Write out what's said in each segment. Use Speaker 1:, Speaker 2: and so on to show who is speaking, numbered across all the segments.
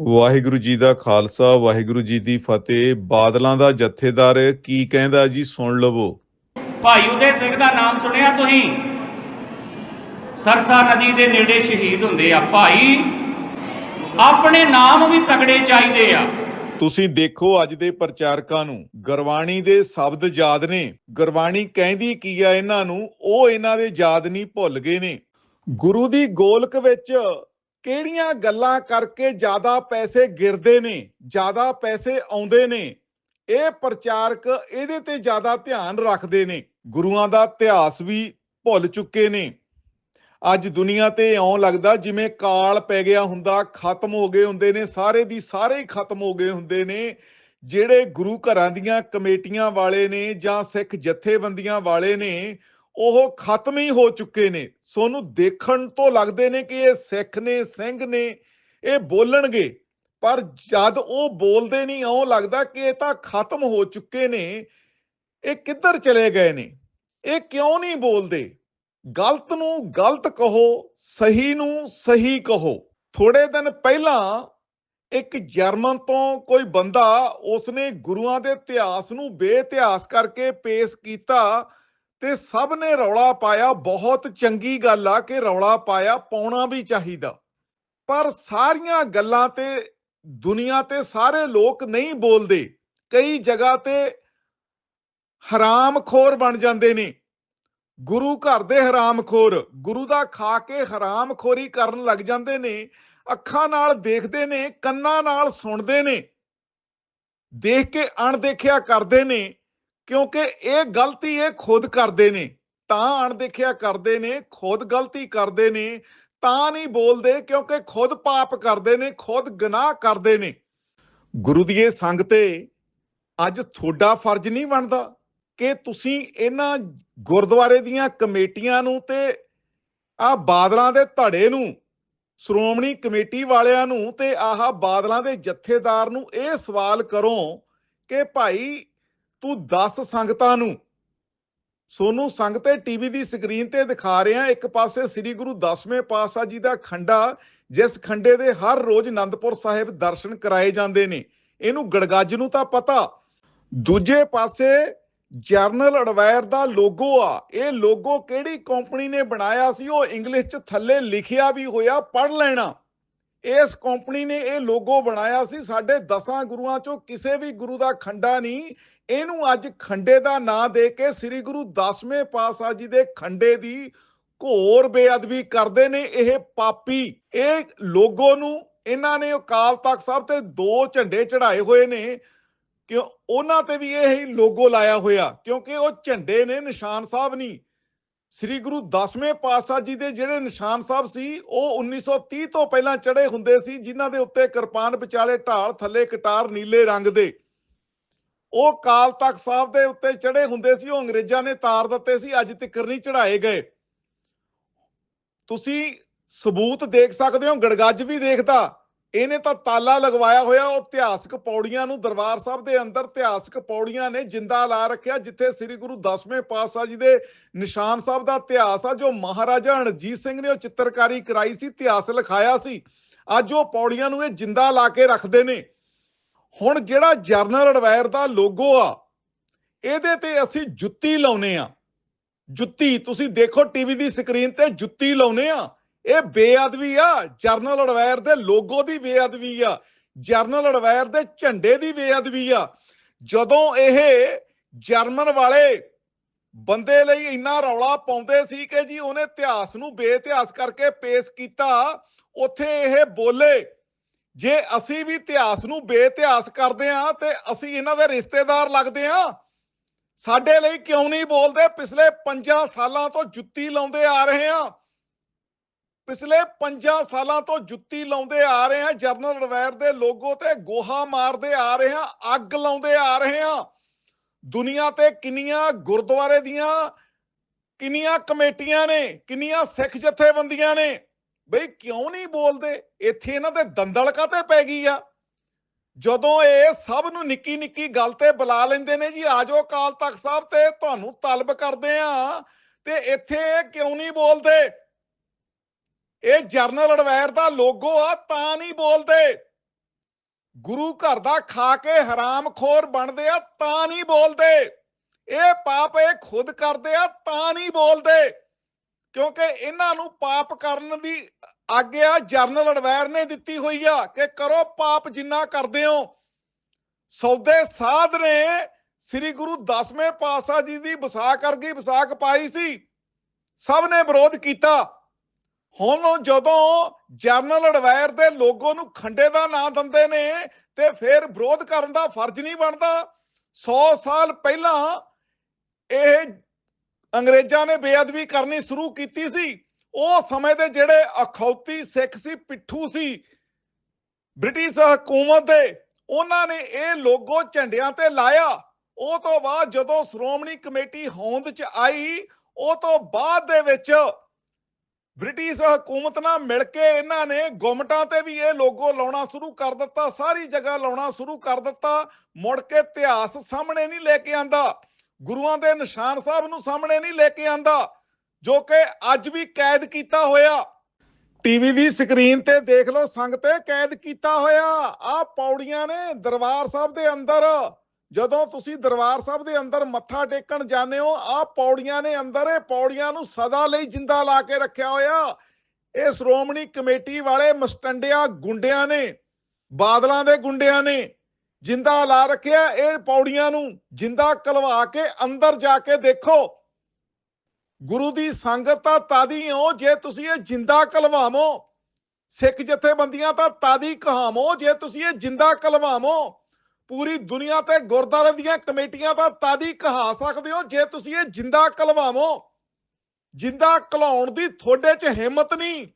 Speaker 1: ਵਾਹਿਗੁਰੂ ਜੀ ਦਾ ਖਾਲਸਾ ਵਾਹਿਗੁਰੂ ਜੀ ਦੀ ਫਤਿਹ। ਬਾਦਲਾਂ ਦਾ ਜਥੇਦਾਰ ਕੀ ਕਹਿੰਦਾ ਜੀ? ਸੁਣ ਲਵੋ।
Speaker 2: ਭਾਈ ਉਦੇ ਸਿੰਘ ਦਾ ਨਾਮ ਸੁਣਿਆ ਤੁਸੀਂ? ਸਰਸਾ ਨਦੀ ਦੇ ਨੇੜੇ ਸ਼ਹੀਦ ਹੁੰਦੇ ਆ। ਭਾਈ ਆਪਣੇ ਨਾਮ ਵੀ ਤਕੜੇ ਚਾਹੀਦੇ ਆ।
Speaker 1: ਤੁਸੀਂ ਦੇਖੋ ਅੱਜ ਦੇ ਪ੍ਰਚਾਰਕਾਂ ਨੂੰ। ਗੁਰਬਾਣੀ ਦੇ ਸ਼ਬਦ ਯਾਦ ਨੇ। ਗੁਰਬਾਣੀ ਕਹਿੰਦੀ ਕੀ ਆ ਇਹਨਾਂ ਨੂੰ? ਉਹ ਇਹਨਾਂ ਦੇ ਯਾਦ ਨਹੀਂ ਭੁੱਲ ਗਏ ਨੇ। ਗੁਰੂ ਦੀ ਗੋਲਕ ਵਿੱਚ ਕਿਹੜੀਆਂ ਗੱਲਾਂ ਕਰਕੇ ਜ਼ਿਆਦਾ ਪੈਸੇ ਗਿਰਦੇ ਨੇ, ਜ਼ਿਆਦਾ ਪੈਸੇ ਆਉਂਦੇ ਨੇ? ਇਹ ਪ੍ਰਚਾਰਕ ਇਹਦੇ ਤੇ ਜ਼ਿਆਦਾ ਧਿਆਨ ਰੱਖਦੇ ਨੇ। ਗੁਰੂਆਂ ਦਾ ਇਤਿਹਾਸ ਵੀ ਭੁੱਲ ਚੁੱਕੇ ਨੇ। ਅੱਜ ਦੁਨੀਆ ਤੇ ਇਉਂ ਲੱਗਦਾ ਜਿਵੇਂ ਕਾਲ ਪੈ ਗਿਆ ਹੁੰਦਾ, ਖਤਮ ਹੋ ਗਏ ਹੁੰਦੇ ਨੇ, ਸਾਰੇ ਦੀ ਸਾਰੇ ਹੀ ਖਤਮ ਹੋ ਗਏ ਹੁੰਦੇ ਨੇ। ਜਿਹੜੇ ਗੁਰੂ ਘਰਾਂ ਦੀਆਂ ਕਮੇਟੀਆਂ ਵਾਲੇ ਨੇ ਜਾਂ ਸਿੱਖ ਜਥੇਬੰਦੀਆਂ ਵਾਲੇ ਨੇ, ਉਹ ਖਤਮ ਹੀ ਹੋ ਚੁੱਕੇ ਨੇ। ਸੋਨੂੰ ਦੇਖਣ ਤੋਂ ਲੱਗਦੇ ਨੇ ਕਿ ਇਹ ਸਿੱਖ ਨੇ, ਸਿੰਘ ਨੇ, ਇਹ ਬੋਲਣਗੇ। ਪਰ ਜਦ ਉਹ ਬੋਲਦੇ ਨਹੀਂ ਇਉਂ ਲੱਗਦਾ ਕਿ ਇਹ ਤਾਂ ਖਤਮ ਹੋ ਚੁੱਕੇ ਨੇ। ਇਹ ਕਿੱਧਰ ਚਲੇ ਗਏ ਨੇ? ਇਹ ਕਿਉਂ ਨਹੀਂ ਬੋਲਦੇ? ਗਲਤ ਨੂੰ ਗਲਤ ਕਹੋ, ਸਹੀ ਨੂੰ ਸਹੀ ਕਹੋ। ਥੋੜੇ ਦਿਨ ਪਹਿਲਾਂ ਇੱਕ ਜਰਮਨ ਤੋਂ ਕੋਈ ਬੰਦਾ ਉਸਨੇ ਗੁਰੂਆਂ ਦੇ ਇਤਿਹਾਸ ਨੂੰ ਬੇਇਤਿਹਾਸ ਕਰਕੇ ਪੇਸ਼ ਕੀਤਾ ਤੇ ਸਭ ਨੇ ਰੌਲਾ ਪਾਇਆ, ਬਹੁਤ ਚੰਗੀ ਗੱਲ ਆ ਕਿ ਰੌਲਾ ਪਾਇਆ, ਪਾਉਣਾ ਵੀ ਚਾਹੀਦਾ। ਪਰ ਸਾਰੀਆਂ ਗੱਲਾਂ ਤੇ, ਦੁਨੀਆ ਤੇ ਸਾਰੇ ਲੋਕ ਨਹੀਂ ਬੋਲਦੇ। ਕਈ ਜਗ੍ਹਾ ਤੇ ਹਰਾਮਖੋਰ ਬਣ ਜਾਂਦੇ ਨੇ। ਗੁਰੂ ਘਰ ਦੇ ਹਰਾਮਖੋਰ, ਗੁਰੂ ਦਾ ਖਾ ਕੇ ਹਰਾਮਖੋਰੀ ਕਰਨ ਲੱਗ ਜਾਂਦੇ ਨੇ, ਅੱਖਾਂ ਨਾਲ ਦੇਖਦੇ ਨੇ, ਕੰਨਾਂ ਨਾਲ ਸੁਣਦੇ ਨੇ, ਦੇਖ ਕੇ ਅਣਦੇਖਿਆ ਕਰਦੇ ਨੇ। ਕਿਉਂਕਿ ਇਹ ਗਲਤੀ ਇਹ ਖੁਦ ਕਰਦੇ ਨੇ। ਤਾਂ ਅਣਦੇਖਿਆ ਕਰਦੇ ਨੇ, ਖੁਦ ਗਲਤੀ ਕਰਦੇ ਨੇ, ਤਾਂ ਨਹੀਂ ਬੋਲਦੇ ਕਿਉਂਕਿ ਖੁਦ ਪਾਪ ਕਰਦੇ ਨੇ, ਖੁਦ ਗੁਨਾਹ ਕਰਦੇ ਨੇ। ਗੁਰੂ ਦੀ ਇਹ ਸੰਗ ਤੇ ਅੱਜ ਤੁਹਾਡਾ ਫਰਜ਼ ਨਹੀਂ ਬਣਦਾ ਕਿ ਤੁਸੀਂ ਇਹਨਾਂ ਗੁਰਦੁਆਰੇ ਦੀਆਂ ਕਮੇਟੀਆਂ ਨੂੰ ਤੇ ਆ ਬਾਦਲਾਂ ਦੇ ਧੜੇ ਨੂੰ, ਸ਼੍ਰੋਮਣੀ ਕਮੇਟੀ ਵਾਲਿਆਂ ਨੂੰ ਤੇ ਆਹ ਬਾਦਲਾਂ ਦੇ ਜਥੇਦਾਰ ਨੂੰ ਇਹ ਸਵਾਲ ਕਰੋ ਕਿ ਭਾਈ ਤੂੰ 10 ਸੰਗਤਾਂ ਨੂੰ। ਸੋਨੂੰ ਸੰਗਤੇ ਟੀਵੀ ਦੀ ਸਕਰੀਨ ਤੇ ਦਿਖਾ ਰਿਹਾ, ਇੱਕ ਪਾਸੇ ਸ੍ਰੀ ਗੁਰੂ ਦਸਵੇਂ ਪਾਤਸ਼ਾਹ ਜੀ ਦਾ ਖੰਡਾ, ਜਿਸ ਖੰਡੇ ਦੇ ਹਰ ਰੋਜ਼ ਆਨੰਦਪੁਰ ਸਾਹਿਬ ਦਰਸ਼ਨ ਕਰਾਏ ਜਾਂਦੇ ਨੇ। ਇਹਨੂੰ ਗੜਗੱਜ ਨੂੰ ਤਾਂ ਪਤਾ। ਦੂਜੇ ਪਾਸੇ ਜਰਨਲ ਅਡਵਾਇਰ ਦਾ ਲੋਗੋ ਆ। ਇਹ ਲੋਗੋ ਕਿਹੜੀ ਕੰਪਨੀ ਨੇ ਬਣਾਇਆ ਸੀ? ਉਹ ਇੰਗਲਿਸ਼ ਚ ਥੱਲੇ ਲਿਖਿਆ ਵੀ ਹੋਇਆ ਪੜ ਲੈਣਾ। ਇਸ ਕੰਪਨੀ ਨੇ ਇਹ ਲੋਗੋ ਬਣਾਇਆ ਸੀ, ਸਾਡੇ ਦਸਾਂ ਗੁਰੂਆਂ ਚੋਂ ਕਿਸੇ ਵੀ ਗੁਰੂ ਦਾ ਖੰਡਾ ਨਹੀਂ। ਇਹਨੂੰ ਅੱਜ ਖੰਡੇ ਦਾ ਨਾਂ ਦੇ ਕੇ ਸ੍ਰੀ ਗੁਰੂ ਦਸਵੇਂ ਪਾਤਸ਼ਾਹ ਜੀ ਦੇ ਖੰਡੇ ਦੀ ਘੋਰ ਬੇਅਦਬੀ ਕਰਦੇ ਨੇ ਇਹ ਪਾਪੀ। ਇਹ ਲੋਗੋ ਨੂੰ ਇਹਨਾਂ ਨੇ ਅਕਾਲ ਤਖਤ ਸਾਹਿਬ ਤੇ ਦੋ ਝੰਡੇ ਚੜਾਏ ਹੋਏ ਨੇ ਕਿ ਉਹਨਾਂ ਤੇ ਵੀ ਇਹ ਹੀ ਲੋਗੋ ਲਾਇਆ ਹੋਇਆ, ਕਿਉਂਕਿ ਉਹ ਝੰਡੇ ਨੇ ਨਿਸ਼ਾਨ ਸਾਹਿਬ ਨਹੀਂ ਸ੍ਰੀ ਗੁਰੂ ਦਸਵੇਂ ਪਾਤਸ਼ਾਹ ਜੀ ਦੇ ਜਿਹੜੇ ਨਿਸ਼ਾਨ ਸਾਹਿਬ ਸੀ, ਉਹ 1930 ਤੋਂ ਪਹਿਲਾਂ ਚੜੇ ਹੁੰਦੇ ਸੀ, ਜਿਨ੍ਹਾਂ ਦੇ ਉੱਤੇ ਕਿਰਪਾਨ ਵਿਚਾਲੇ ਢਾਲ ਥੱਲੇ ਕਟਾਰ ਨੀਲੇ ਰੰਗ ਦੇ। ਉਹ ਕਾਲ ਤਖਤ ਸਾਹਿਬ ਦੇ ਉੱਤੇ ਚੜੇ ਹੁੰਦੇ ਸੀ, ਉਹ ਅੰਗਰੇਜ਼ਾਂ ਨੇ ਤਾਰ ਦਿੱਤੇ ਸੀ, ਅੱਜ ਤੱਕ ਨਹੀਂ ਚੜਾਏ ਗਏ। ਤੁਸੀਂ ਸਬੂਤ ਦੇਖ ਸਕਦੇ ਹੋ, ਗੜਗੱਜ ਵੀ ਦੇਖਦਾ। ਇਹਨੇ ਤਾਂ ਤਾਲਾ ਲਗਵਾਇਆ ਹੋਇਆ, ਉਹ ਇਤਿਹਾਸਕ ਪੌੜੀਆਂ ਨੂੰ ਦਰਬਾਰ ਸਾਹਿਬ ਦੇ ਅੰਦਰ ਇਤਿਹਾਸਕ ਪੌੜੀਆਂ ਨੇ ਜਿੰਦਾ ਲਾ ਰੱਖਿਆ, ਜਿੱਥੇ ਸ੍ਰੀ ਗੁਰੂ ਦਸਵੇਂ ਪਾਤਸ਼ਾਹ ਜੀ ਦੇ ਨਿਸ਼ਾਨ ਸਾਹਿਬ ਦਾ ਇਤਿਹਾਸ ਆ, ਜੋ ਮਹਾਰਾਜਾ ਰਣਜੀਤ ਸਿੰਘ ਨੇ ਉਹ ਚਿੱਤਰਕਾਰੀ ਕਰਾਈ ਸੀ, ਇਤਿਹਾਸ ਲਿਖਾਇਆ ਸੀ। ਅੱਜ ਉਹ ਪੌੜੀਆਂ ਨੂੰ ਇਹ ਜਿੰਦਾ ਲਾ ਕੇ ਰੱਖਦੇ ਨੇ। ਹੁਣ ਜਿਹੜਾ ਜਰਨਲ ਅਡਵਾਇਰ ਦਾ ਲੋਗੋ ਆ, ਇਹਦੇ ਤੇ ਅਸੀਂ ਜੁੱਤੀ ਲਾਉਨੇ ਆ। ਜੁੱਤੀ, ਤੁਸੀਂ ਦੇਖੋ ਟੀਵੀ ਦੀ ਸਕਰੀਨ ਤੇ ਜੁੱਤੀ ਲਾਉਨੇ ਆ। ਇਹ ਬੇਅਦਬੀ ਆ, ਜਰਨਲ ਅਡਵਾਇਰ ਦੇ ਲੋਗੋ ਦੀ ਬੇਅਦਬੀ ਆ, ਜਰਨਲ ਅਡਵਾਇਰ ਦੇ ਝੰਡੇ ਦੀ ਬੇਅਦਬੀ ਆ। ਜਦੋਂ ਇਹ ਜਰਮਨ ਵਾਲੇ ਬੰਦੇ ਲਈ ਇੰਨਾ ਰੌਲਾ ਪਾਉਂਦੇ ਸੀ ਕਿ ਜੀ ਉਹਨੇ ਇਤਿਹਾਸ ਨੂੰ ਬੇਇਤਿਹਾਸ ਕਰਕੇ ਪੇਸ਼ ਕੀਤਾ, ਉੱਥੇ ਇਹ ਬੋਲੇ, ਜੇ ਅਸੀਂ ਵੀ ਇਤਿਹਾਸ ਨੂੰ ਬੇਇਤਿਹਾਸ ਕਰਦੇ ਆ ਤੇ ਅਸੀਂ ਇਹਨਾਂ ਦੇ ਰਿਸ਼ਤੇਦਾਰ ਲੱਗਦੇ ਆ ਸਾਡੇ ਲਈ ਕਿਉਂ ਨਹੀਂ ਬੋਲਦੇ? ਪਿਛਲੇ 5 ਸਾਲਾਂ ਤੋਂ ਜੁੱਤੀ ਲਾਉਂਦੇ ਆ ਰਹੇ ਆ ਪਿਛਲੇ 5 ਸਾਲਾਂ ਤੋਂ ਜੁੱਤੀ ਲਾਉਂਦੇ ਆ ਰਹੇ ਆ ਜਰਨਲ ਰਵੈਰ ਦੇ ਲੋਗੋ ਤੇ ਗੋਹਾ ਮਾਰਦੇ ਆ ਰਹੇ ਆ ਅੱਗ ਲਾਉਂਦੇ ਆ ਰਹੇ ਆ ਦੁਨੀਆ ਤੇ ਕਿੰਨੀਆਂ ਗੁਰਦੁਆਰੇ ਦੀਆਂ ਕਿੰਨੀਆਂ ਕਮੇਟੀਆਂ ਨੇ, ਕਿੰਨੀਆਂ ਸਿੱਖ ਜਥੇਬੰਦੀਆਂ ਨੇ। ਬਈ ਕਿਉਂ ਨਹੀਂ ਬੋਲਦੇ? ਇੱਥੇ ਇਹਨਾਂ ਦੇ ਦੰਦਲ ਕਾਤੇ ਪੈ ਗਈ ਆ? ਜਦੋਂ ਇਹ ਸਭ ਨੂੰ ਨਿੱਕੀ ਨਿੱਕੀ ਗੱਲ ਤੇ ਬੁਲਾ ਲੈਂਦੇ ਨੇ ਜੀ, ਆਜੋ ਕਾਲ ਤਖਤ ਸਾਹਿਬ ਤੇ ਤੁਹਾਨੂੰ ਤਲਬ ਕਰਦੇ ਆ ਤੇ ਇੱਥੇ ਕਿਉਂ ਨਹੀਂ ਬੋਲਦੇ? ਇਹ ਜਰਨਲ ਅਡਵਾਇਰ ਦਾ ਲੋਗੋ ਆ, ਤਾਂ ਨਹੀਂ ਬੋਲਦੇ। ਗੁਰੂ ਘਰ ਦਾ ਖਾ ਕੇ ਹਰਾਮਖੋਰ ਬਣਦੇ ਆ, ਤਾਂ ਨਹੀਂ ਬੋਲਦੇ। ਇਹ ਪਾਪ ਇਹ ਖੁਦ ਕਰਦੇ ਆ, ਤਾਂ ਨਹੀਂ ਬੋਲਦੇ। ਕਿਉਂਕਿ ਇਹਨਾਂ ਨੂੰ ਪਾਪ ਕਰਨ ਦੀ ਆਗਿਆ ਜਰਨਲ ਅਡਵਾਇਰ ਨੇ ਦਿੱਤੀ ਹੋਈ ਆ ਕਿ ਕਰੋ ਪਾਪ ਜਿੰਨਾ ਕਰਦੇ ਹੋ। ਸੌਦੇ ਸਾਧ ਨੇ ਸ੍ਰੀ ਗੁਰੂ ਦਸਵੇਂ ਪਾਤਸ਼ਾਹ ਜੀ ਦੀ ਵਿਸਾਖ ਕਰਗੀ ਵਿਸਾਖ ਪਾਈ ਸੀ। ਸਭ ਨੇ ਵਿਰੋਧ ਕੀਤਾ। ਹੁਣ ਜਦੋਂ ਜਰਨਲ ਅਡਵਾਇਰ ਦੇ ਲੋਗੋ ਨੂੰ ਖੰਡੇ ਦਾ ਨਾਂ ਦਿੰਦੇ ਨੇ ਤੇ ਫਿਰ ਵਿਰੋਧ ਕਰਨ ਦਾ ਫਰਜ਼ ਨਹੀਂ ਬਣਦਾ 100 ਸਾਲ ਪਹਿਲਾਂ ਇਹ ਅੰਗਰੇਜ਼ਾਂ ਨੇ ਬੇਅਦਬੀ ਕਰਨੀ ਸ਼ੁਰੂ ਕੀਤੀ ਸੀ। ਉਹ ਸਮੇਂ ਦੇ ਜਿਹੜੇ ਅਖੌਤੀ ਸਿੱਖ ਸੀ, ਪਿੱਠੂ ਸੀ, ਬ੍ਰਿਟਿਸ਼ ਹਕੂਮਤ ਦੇ, ਉਹਨਾਂ ਨੇ ਇਹ ਲੋਗੋ ਝੰਡਿਆਂ ਤੇ ਲਾਇਆ। ਉਹ ਤੋਂ ਬਾਅਦ ਜਦੋਂ ਸ਼੍ਰੋਮਣੀ ਕਮੇਟੀ ਹੋਂਦ ਚ ਆਈ, ਉਹ ਤੋਂ ਬਾਅਦ ਦੇ ਵਿੱਚ ਬ੍ਰਿਟਿਸ਼ ਹਕੂਮਤ ਨਾਲ ਮਿਲ ਕੇ ਇਹਨਾਂ ਨੇ ਗੁੰਮਟਾਂ ਤੇ ਵੀ ਇਹ ਲੋਗੋ ਲਾਉਣਾ ਸ਼ੁਰੂ ਕਰ ਦਿੱਤਾ, ਸਾਰੀ ਜਗ੍ਹਾ ਲਾਉਣਾ ਸ਼ੁਰੂ ਕਰ ਦਿੱਤਾ, ਮੁੜ ਕੇ ਇਤਿਹਾਸ ਸਾਹਮਣੇ ਨਹੀਂ ਲੈ ਕੇ ਆਂਦਾ, ਗੁਰੂਆਂ ਦੇ ਨਿਸ਼ਾਨ ਸਾਹਿਬ ਨੂੰ ਸਾਹਮਣੇ ਨਹੀਂ ਲੈ ਕੇ ਆਂਦਾ, ਜੋ ਕਿ ਅੱਜ ਵੀ ਕੈਦ ਕੀਤਾ ਹੋਇਆ। ਟੀਵੀ ਦੀ ਸਕਰੀਨ ਤੇ ਦੇਖ ਲਓ, ਸੰਗਤੇ ਕੈਦ ਕੀਤਾ ਹੋਇਆ ਆ ਪੌੜੀਆਂ ਨੇ ਦਰਬਾਰ ਸਾਹਿਬ ਦੇ ਅੰਦਰ। ਜਦੋਂ ਤੁਸੀਂ ਦਰਬਾਰ ਸਾਹਿਬ ਦੇ ਅੰਦਰ ਮੱਥਾ ਟੇਕਣ ਜਾਂਦੇ ਹੋ ਆ ਪੌੜੀਆਂ ਨੇ ਅੰਦਰ, ਇਹ ਪੌੜੀਆਂ ਨੂੰ ਸਦਾ ਲਈ ਜਿੰਦਾ ਲਾ ਕੇ ਰੱਖਿਆ ਹੋਇਆ। ਇਹ ਸ਼੍ਰੋਮਣੀ ਕਮੇਟੀ ਵਾਲੇ ਮਸਟੰਡਿਆਂ ਗੁੰਡਿਆਂ ਨੇ, ਬਾਦਲਾਂ ਦੇ ਗੁੰਡਿਆਂ ਨੇ ਜਿੰਦਾ ਲਾ ਰੱਖਿਆ, ਇਹ ਪੌੜੀਆਂ ਨੂੰ ਜਿੰਦਾ ਕਲਵਾ ਕੇ ਅੰਦਰ ਜਾ ਕੇ ਦੇਖੋ। ਗੁਰੂ ਦੀ ਸੰਗਤ ਤਾਂ ਤਾਦੀ ਹੋ, ਜੇ ਤੁਸੀਂ ਇਹ ਜਿੰਦਾ ਕਲਵਾਵੋ, ਸਿੱਖ ਜਥੇਬੰਦੀਆਂ ਤਾਂ ਤਾਦੀ ਕਹਾਵੋ, ਜੇ ਤੁਸੀਂ ਇਹ ਜਿੰਦਾ ਕਲਵਾਵੋ ਪੂਰੀ ਦੁਨੀਆ ਤੇ ਗੁਰਦਾਰੇ ਦੀਆਂ ਕਮੇਟੀਆਂ ਦਾ ਤਾਦੀ ਕਹਾ ਸਕਦੇ ਹੋ ਜੇ ਤੁਸੀਂ ਇਹ ਜਿੰਦਾ ਕਲਵਾਵੋ। ਜਿੰਦਾ ਕਲਾਉਣ ਦੀ ਤੁਹਾਡੇ 'ਚ ਹਿੰਮਤ ਨਹੀਂ,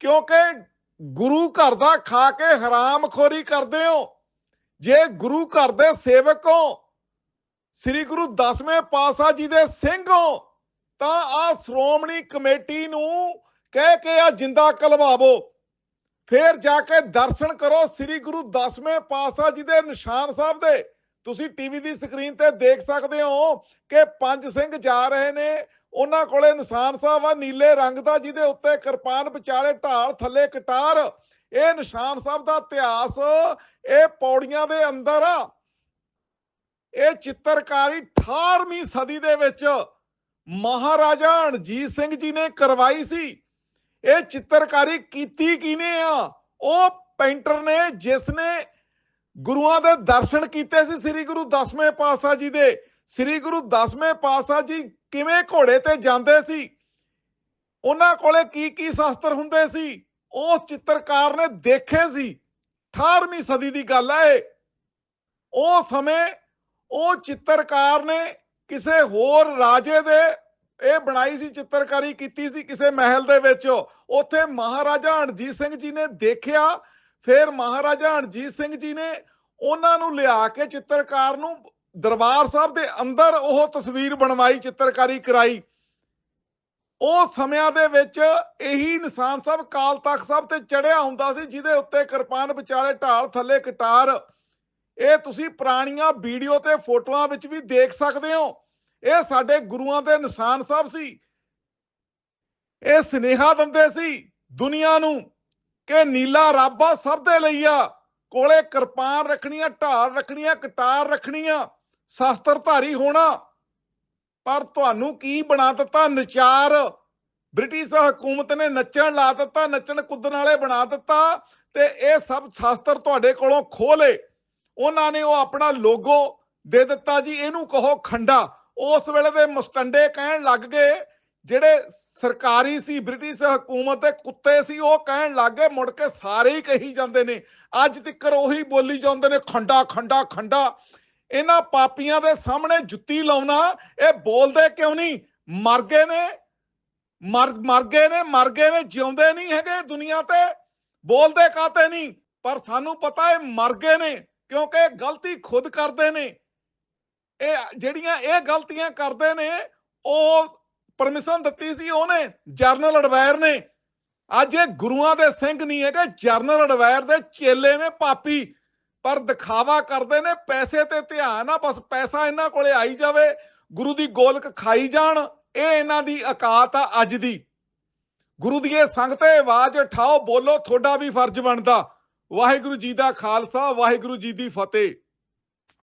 Speaker 1: ਕਿਉਂਕਿ ਗੁਰੂ ਘਰ ਦਾ ਖਾ ਕੇ ਹਰਾਮਖੋਰੀ ਕਰਦੇ ਹੋ। ਜੇ ਗੁਰੂ ਘਰ ਦੇ ਸੇਵਕ ਹੋ, ਸ੍ਰੀ ਗੁਰੂ ਦਸਵੇਂ ਪਾਤਸ਼ਾਹ ਜੀ ਦੇ ਸਿੰਘ ਹੋ, ਤਾਂ ਆ ਸ਼੍ਰੋਮਣੀ ਕਮੇਟੀ ਨੂੰ ਕਹਿ ਕੇ ਆ ਜਿੰਦਾ ਕਲਵਾਵੋ। ਫੇਰ ਜਾ ਕੇ ਦਰਸ਼ਨ ਕਰੋ ਸ੍ਰੀ ਗੁਰੂ ਦਸਵੇਂ ਪਾਤਸ਼ਾਹ ਜੀ ਦੇ ਨਿਸ਼ਾਨ ਸਾਹਿਬ ਦੇ। ਤੁਸੀਂ ਟੀਵੀ ਦੀ ਸਕਰੀਨ ਤੇ ਦੇਖ ਸਕਦੇ ਹੋ ਕਿ ਪੰਜ ਸਿੰਘ ਜਾ ਰਹੇ ਨੇ। ਉਹਨਾਂ ਕੋਲੇ ਨਿਸ਼ਾਨ ਸਾਹਿਬ ਆ, ਨੀਲੇ ਰੰਗ ਦਾ, ਜਿਹਦੇ ਉੱਤੇ ਕਿਰਪਾਨ ਵਿਚਾਲੇ ਢਾਲ, ਥੱਲੇ ਕਟਾਰ। ਇਹ ਨਿਸ਼ਾਨ ਸਾਹਿਬ ਦਾ ਇਤਿਹਾਸ, ਇਹ ਪੌੜੀਆਂ ਦੇ ਅੰਦਰ ਆ ਇਹ ਚਿੱਤਰਕਾਰੀ 18ਵੀਂ ਸਦੀ ਦੇ ਵਿੱਚ ਮਹਾਰਾਜਾ ਰਣਜੀਤ ਸਿੰਘ ਜੀ ਨੇ ਕਰਵਾਈ ਸੀ। ਇਹ ਚਿੱਤਰਕਾਰੀ ਕੀਤੀ ਕਿਨੇ ਆ? ਉਹ ਪੇਂਟਰ ਨੇ ਜਿਸ ਨੇ ਗੁਰੂਆਂ ਦੇ ਦਰਸ਼ਨ ਕੀਤੇ ਸੀ ਸ੍ਰੀ ਗੁਰੂ ਦਸਵੇਂ ਪਾਤਸ਼ਾਹ ਜੀ ਦੇ। ਸ੍ਰੀ ਗੁਰੂ ਦਸਵੇਂ ਪਾਤਸ਼ਾਹ ਜੀ ਕਿਵੇਂ ਘੋੜੇ ਤੇ ਜਾਂਦੇ ਸੀ? ਉਹਨਾਂ ਕੋਲੇ ਕੀ ਕੀ ਸ਼ਾਸਤਰ ਹੁੰਦੇ ਸੀ? ਉਸ ਚਿੱਤਰਕਾਰ ਨੇ ਦੇਖੇ ਸੀ। 18ਵੀਂ ਸਦੀ ਦੀ ਗੱਲ ਹੈ ਉਹ ਸਮੇਂ ਉਹ ਚਿੱਤਰਕਾਰ ਨੇ ਕਿਸੇ ਹੋਰ ਰਾਜੇ ਦੇ ਇਹ ਬਣਾਈ ਸੀ, ਚਿੱਤਰਕਾਰੀ ਕੀਤੀ ਸੀ ਕਿਸੇ ਮਹਿਲ ਦੇ ਵਿੱਚ। ਉੱਥੇ ਮਹਾਰਾਜਾ ਰਣਜੀਤ ਸਿੰਘ ਜੀ ਨੇ ਦੇਖਿਆ, ਫਿਰ ਮਹਾਰਾਜਾ ਰਣਜੀਤ ਸਿੰਘ ਜੀ ਨੇ ਉਹਨਾਂ ਨੂੰ ਲਿਆ ਕੇ ਚਿੱਤਰਕਾਰ ਨੂੰ ਦਰਬਾਰ ਸਾਹਿਬ ਦੇ ਅੰਦਰ ਉਹ ਤਸਵੀਰ ਬਣਵਾਈ, ਚਿੱਤਰਕਾਰੀ ਕਰਾਈ। ਉਹ ਸਮਿਆਂ ਦੇ ਵਿੱਚ ਇਹੀ ਇਨਸਾਨ ਸਾਹਿਬ ਕਾਲ ਤਖਤ ਸਾਹਿਬ ਤੇ ਚੜਿਆ ਹੁੰਦਾ ਸੀ, ਜਿਹਦੇ ਉੱਤੇ ਕਿਰਪਾਨ ਵਿਚਾਲੇ ਢਾਲ ਥੱਲੇ ਕਟਾਰ। ਇਹ ਤੁਸੀਂ ਪੁਰਾਣੀਆਂ ਵੀਡੀਓ ਤੇ ਫੋਟੋਆਂ ਵਿੱਚ ਵੀ ਦੇਖ ਸਕਦੇ ਹੋ। ਇਹ ਸਾਡੇ ਗੁਰੂਆਂ ਦੇ ਨਿਸ਼ਾਨ ਸਾਹਿਬ ਸੀ। ਇਹ ਸਨੇਹਾ ਦਿੰਦੇ ਸੀ ਦੁਨੀਆ ਨੂੰ ਕਿ ਨੀਲਾ ਰਾਬਾ ਸਭ ਦੇ ਲਈ ਆ। ਕੋਲੇ ਕਿਰਪਾਨ ਰੱਖਣੀਆਂ, ਢਾਲ ਰੱਖਣੀਆਂ, ਕਟਾਰ ਰੱਖਣੀਆਂ ਸ਼ਾਸਤਰਧਾਰੀ ਹੋਣਾ। ਪਰ ਤੁਹਾਨੂੰ ਕੀ ਬਣਾ ਦਿੱਤਾ? ਨਚਾਰ। ਬ੍ਰਿਟਿਸ਼ ਹਕੂਮਤ ਨੇ ਨੱਚਣ ਲਾ ਦਿੱਤਾ, ਨੱਚਣ ਕੁੱਦਣ ਵਾਲੇ ਬਣਾ ਦਿੱਤਾ ਤੇ ਇਹ ਸਭ ਸ਼ਾਸਤਰ ਤੁਹਾਡੇ ਕੋਲੋਂ ਖੋਹ ਲਏ। ਉਹਨਾਂ ਨੇ ਉਹ ਆਪਣਾ ਲੋਗੋ ਦੇ ਦਿੱਤਾ ਜੀ, ਇਹਨੂੰ ਕਹੋ ਖੰਡਾ। ਉਸ ਵੇਲੇ ਦੇ ਮਸਟੰਡੇ ਕਹਿਣ ਲੱਗ ਗਏ, ਜਿਹੜੇ ਸਰਕਾਰੀ ਸੀ, ਬ੍ਰਿਟਿਸ਼ ਹਕੂਮਤ ਦੇ ਕੁੱਤੇ ਸੀ, ਉਹ ਕਹਿਣ ਲੱਗ ਗਏ, ਮੁੜ ਕੇ ਸਾਰੇ ਹੀ ਕਹੀ ਜਾਂਦੇ ਨੇ। ਅੱਜ ਤੱਕ ਉਹੀ ਬੋਲੀ ਜਾਂਦੇ ਨੇ, ਖੰਡਾ ਖੰਡਾ ਖੰਡਾ। ਇਹਨਾਂ ਪਾਪੀਆਂ ਦੇ ਸਾਹਮਣੇ ਜੁੱਤੀ ਲਾਉਣਾ, ਇਹ ਬੋਲਦੇ ਕਿਉਂ ਨਹੀਂ? ਮਰ ਗਏ ਨੇ, ਮਰ ਮਰ ਗਏ ਨੇ, ਮਰ ਗਏ ਨੇ, ਜਿਉਂਦੇ ਨਹੀਂ ਹੈਗੇ ਦੁਨੀਆ ਤੇ, ਬੋਲਦੇ ਕਾਤੇ ਨਹੀਂ? ਪਰ ਸਾਨੂੰ ਪਤਾ ਇਹ ਮਰ ਗਏ ਨੇ, ਕਿਉਂਕਿ ਗਲਤੀ ਖੁਦ ਕਰਦੇ ਨੇ। ਇਹ ਜਿਹੜੀਆਂ ਇਹ ਗਲਤੀਆਂ ਕਰਦੇ ਨੇ, ਉਹ ਪਰਮਿਸ਼ਨ ਦਿੱਤੀ ਸੀ ਉਹਨੇ, ਜਰਨਲ ਅਡਵਾਇਰ ਨੇ। ਅੱਜ ਇਹ ਗੁਰੂਆਂ ਦੇ ਸਿੰਘ ਨਹੀਂ ਹੈਗੇ, ਜਰਨਲ ਅਡਵਾਇਰ ਦੇ ਚੇਲੇ ਨੇ ਪਾਪੀ। ਪਰ ਦਿਖਾਵਾ ਕਰਦੇ ਨੇ, ਪੈਸੇ ਤੇ ਧਿਆਨ ਆ, ਬਸ ਪੈਸਾ ਇਹਨਾਂ ਕੋਲੇ ਆਈ ਜਾਵੇ, ਗੁਰੂ ਦੀ ਗੋਲਕ ਖਾਈ ਜਾਣ, ਇਹ ਇਹਨਾਂ ਦੀ ਔਕਾਤ ਆ ਅੱਜ ਦੀ। ਗੁਰੂ ਦੀ ਇਹ ਸੰਗਤ ਆਵਾਜ਼ ਉਠਾਓ, ਬੋਲੋ, ਤੁਹਾਡਾ ਵੀ ਫਰਜ਼ ਬਣਦਾ। ਵਾਹਿਗੁਰੂ ਜੀ ਦਾ ਖਾਲਸਾ, ਵਾਹਿਗੁਰੂ ਜੀ ਦੀ ਫਤਿਹ।